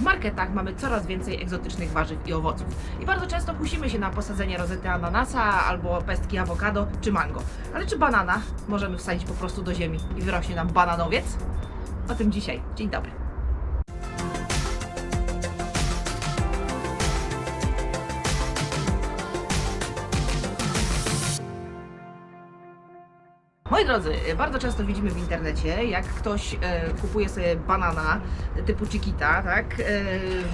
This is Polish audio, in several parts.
w marketach mamy coraz więcej egzotycznych warzyw i owoców. I bardzo często kusimy się na posadzenie rozety ananasa albo pestki awokado czy mango. Ale czy banana możemy wsadzić po prostu do ziemi i wyrośnie nam bananowiec? O tym dzisiaj. Dzień dobry. Moi drodzy, bardzo często widzimy w internecie, jak ktoś e, kupuje sobie banana typu Chiquita, tak, e,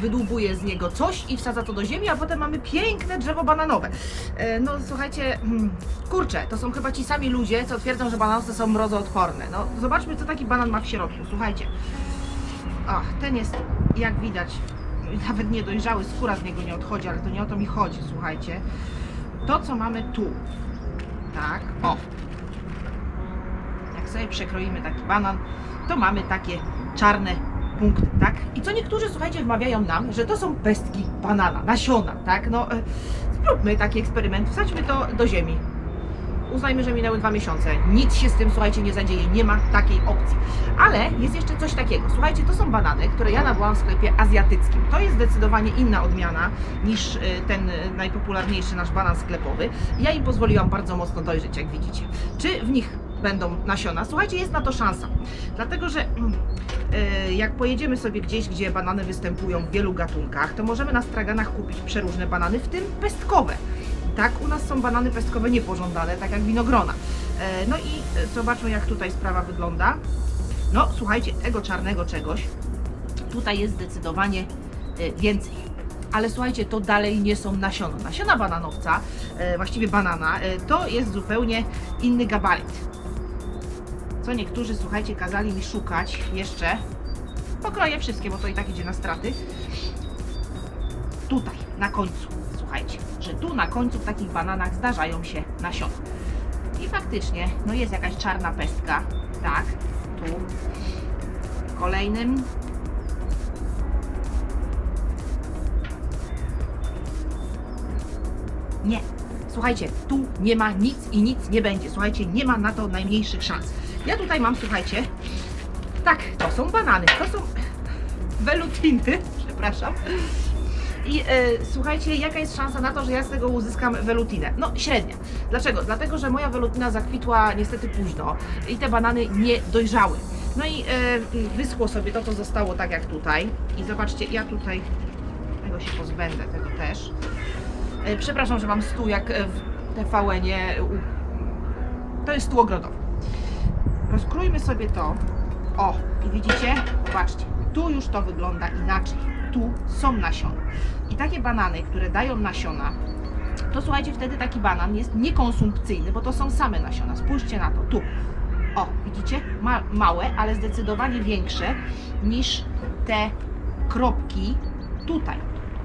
wydłubuje z niego coś i wsadza to do ziemi, a potem mamy piękne drzewo bananowe. E, no słuchajcie, hmm, kurczę, to są chyba ci sami ludzie, co twierdzą, że bananowce są mrozoodporne. No zobaczmy, co taki banan ma w środku, słuchajcie. Ach, ten jest, jak widać, nawet niedojrzały, skóra z niego nie odchodzi, ale to nie o to mi chodzi, słuchajcie. To, co mamy tu, tak, o, sobie przekroimy taki banan, to mamy takie czarne punkty, tak? I co niektórzy, słuchajcie, wmawiają nam, że to są pestki banana, nasiona, tak? No, e, zróbmy taki eksperyment, wsadźmy to do ziemi. Uznajmy, że minęły dwa miesiące. Nic się z tym, słuchajcie, nie zadzieje. Nie ma takiej opcji. Ale jest jeszcze coś takiego. Słuchajcie, to są banany, które ja nabyłam w sklepie azjatyckim. To jest zdecydowanie inna odmiana niż y, ten y, najpopularniejszy nasz banan sklepowy. Ja im pozwoliłam bardzo mocno dojrzeć, jak widzicie. Czy w nich będą nasiona? Słuchajcie, jest na to szansa. Dlatego, że mm, y, jak pojedziemy sobie gdzieś, gdzie banany występują w wielu gatunkach, to możemy na straganach kupić przeróżne banany, w tym pestkowe. Tak, u nas są banany pestkowe niepożądane, tak jak winogrona. E, No i e, zobaczmy, jak tutaj sprawa wygląda. No, słuchajcie, tego czarnego czegoś tutaj jest zdecydowanie e, więcej. Ale słuchajcie, to dalej nie są nasiona. Nasiona bananowca, e, właściwie banana, e, to jest zupełnie inny gabaryt. Co niektórzy, słuchajcie, kazali mi szukać jeszcze. Pokroję wszystkie, bo to i tak idzie na straty. Tutaj, na końcu, słuchajcie, że tu na końcu w takich bananach zdarzają się nasiona. I faktycznie, no jest jakaś czarna pestka, tak, tu. Kolejnym. Nie. Słuchajcie, tu nie ma nic i nic nie będzie. Słuchajcie, nie ma na to najmniejszych szans. Ja tutaj mam, słuchajcie, tak, to są banany, to są welutiny, przepraszam. I e, słuchajcie, jaka jest szansa na to, że ja z tego uzyskam welutinę? No średnia. Dlaczego? Dlatego, że moja welutina zakwitła niestety późno i te banany nie dojrzały. No i e, wyschło sobie to, co zostało tak jak tutaj. I zobaczcie, ja tutaj tego się pozbędę, tego też. E, przepraszam, że mam stół jak w TVN-ie. u- To jest stół ogrodowy. Rozkrójmy sobie to. O, i widzicie? Patrzcie, tu już to wygląda inaczej. Tu są nasiona. I takie banany, które dają nasiona, to słuchajcie, wtedy taki banan jest niekonsumpcyjny, bo to są same nasiona. Spójrzcie na to, tu. O, widzicie? Ma, małe, ale zdecydowanie większe niż te kropki tutaj.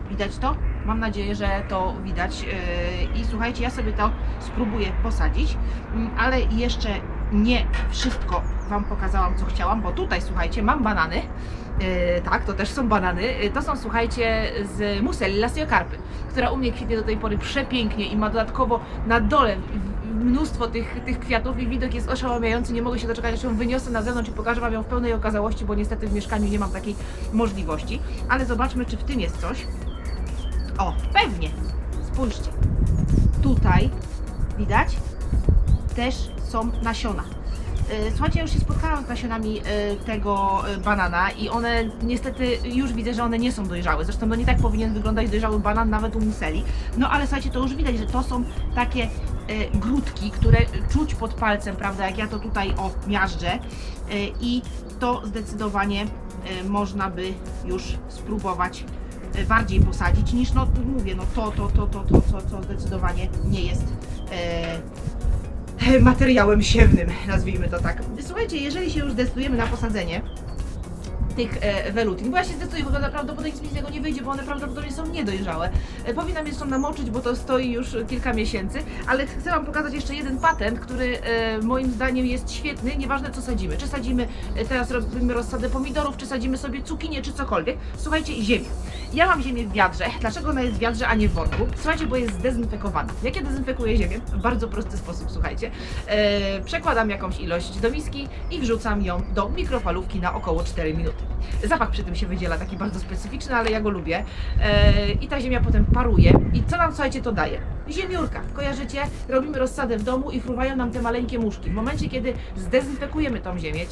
Widać to? Mam nadzieję, że to widać. Yy, I słuchajcie, ja sobie to spróbuję posadzić, Mm, ale jeszcze nie wszystko Wam pokazałam, co chciałam, bo tutaj, słuchajcie, mam banany. Yy, tak, to też są banany. Yy, to są, słuchajcie, z Muselli Lasiokarpy, która u mnie kwitnie do tej pory przepięknie i ma dodatkowo na dole mnóstwo tych, tych kwiatów i widok jest oszałamiający. Nie mogę się doczekać, aż ją wyniosę na zewnątrz i pokażę Wam ją w pełnej okazałości, bo niestety w mieszkaniu nie mam takiej możliwości. Ale zobaczmy, czy w tym jest coś. O, pewnie. Spójrzcie. Tutaj widać też są nasiona. E, Słuchajcie, już się spotkałam z nasionami e, tego e, banana i one niestety już widzę, że one nie są dojrzałe. Zresztą no nie tak powinien wyglądać dojrzały banan nawet u miseli. No ale słuchajcie, to już widać, że to są takie grudki, które czuć pod palcem, prawda, jak ja to tutaj o miażdżę i to zdecydowanie można by już spróbować bardziej posadzić niż, no mówię, no to, to, to, to, to, co, co zdecydowanie nie jest materiałem siewnym, nazwijmy to tak. Słuchajcie, jeżeli się już zdecydujemy na posadzenie tych e, welutin, bo ja się zdecyduję, bo prawdopodobnie nic z tego nie wyjdzie, bo one prawdopodobnie są niedojrzałe. E, powinnam jeszcze namoczyć, bo to stoi już kilka miesięcy, ale chcę Wam pokazać jeszcze jeden patent, który e, moim zdaniem jest świetny, nieważne co sadzimy. Czy sadzimy, teraz robimy rozsadę pomidorów, czy sadzimy sobie cukinię, czy cokolwiek. Słuchajcie, ziemię. Ja mam ziemię w wiadrze. Dlaczego ona jest w wiadrze, a nie w worku? Słuchajcie, bo jest zdezynfekowana. Jak ja dezynfekuję ziemię? W bardzo prosty sposób, słuchajcie. Przekładam jakąś ilość do miski i wrzucam ją do mikrofalówki na około 4 minuty. Zapach przy tym się wydziela, taki bardzo specyficzny, ale ja go lubię. E, I ta ziemia potem paruje. I co nam, słuchajcie, to daje? Ziemiurka. Kojarzycie? Robimy rozsadę w domu i fruwają nam te maleńkie muszki. W momencie, kiedy zdezynfekujemy tą ziemię,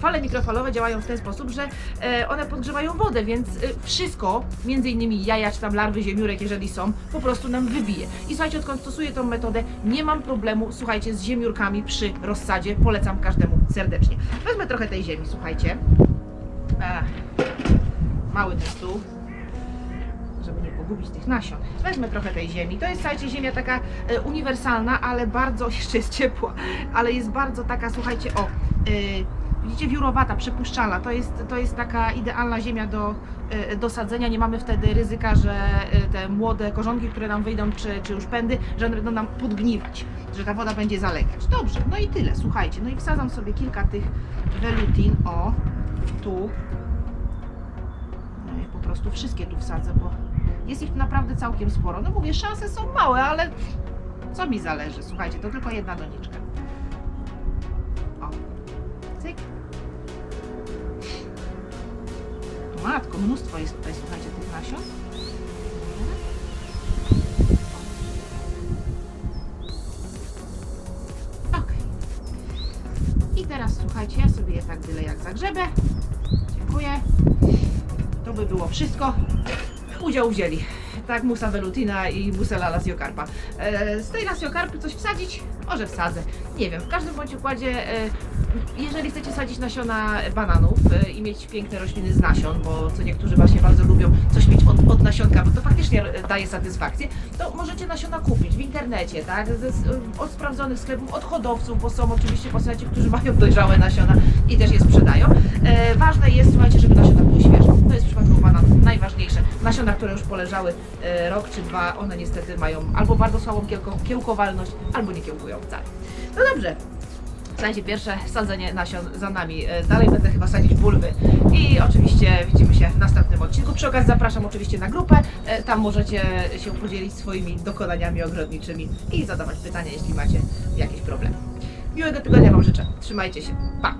fale mikrofalowe działają w ten sposób, że e, one podgrzewają wodę, więc y, wszystko, między innymi jaja czy tam larwy ziemiurek, jeżeli są, po prostu nam wybije. I słuchajcie, odkąd stosuję tą metodę, nie mam problemu, słuchajcie, z ziemiurkami przy rozsadzie. Polecam każdemu serdecznie. Wezmę trochę tej ziemi, słuchajcie. Mały ten stół żeby nie pogubić tych nasion. Wezmę trochę tej ziemi. To jest, słuchajcie, ziemia taka e, uniwersalna, ale bardzo, jeszcze jest ciepła, ale jest bardzo taka, słuchajcie, o, e, widzicie, wiórowata, przepuszczalna. To jest, to jest taka idealna ziemia do, e, do sadzenia. Nie mamy wtedy ryzyka, że te młode korzonki, które nam wyjdą, czy, czy już pędy, że one będą nam podgniwać, że ta woda będzie zalegać. Dobrze, no i tyle, słuchajcie. No i wsadzam sobie kilka tych velutin, o, tu. Prostu wszystkie tu wsadzę, bo jest ich naprawdę całkiem sporo. No mówię, szanse są małe, ale co mi zależy? Słuchajcie, to tylko jedna doniczka. O, cyk. Matko, mnóstwo jest tutaj, słuchajcie, tych nasion. Ok. I teraz słuchajcie, ja sobie je tak byle jak zagrzebę. Dziękuję. To by było wszystko udział wzięli. Tak, musa velutina i musela lasiokarpa. E, z tej lasiokarpy coś wsadzić? Może wsadzę. Nie wiem, w każdym bądź układzie, e, jeżeli chcecie sadzić nasiona bananów e, i mieć piękne rośliny z nasion, bo co niektórzy właśnie bardzo lubią coś mieć od, od nasionka, bo to faktycznie e, daje satysfakcję, to możecie nasiona kupić w internecie, tak? Z- od sprawdzonych sklepów, od hodowców, bo są oczywiście postaci, którzy mają dojrzałe nasiona i też je sprzedają. E, ważne jest, słuchajcie, żeby nasiona były świeże. To jest w przypadku bananów najważniejsze. Nasiona, które już poleżały e, rok czy dwa, one niestety mają albo bardzo słabą kiełko, kiełkowalność, albo nie kiełkują wcale. No dobrze. Słuchajcie, pierwsze sadzenie nasion za nami. E, Dalej będę chyba sadzić bulwy. I oczywiście widzimy się w następnym odcinku. Przy okazji zapraszam oczywiście na grupę. E, Tam możecie się podzielić swoimi dokonaniami ogrodniczymi i zadawać pytania, jeśli macie jakieś problemy. Miłego tygodnia Wam życzę. Trzymajcie się. Pa!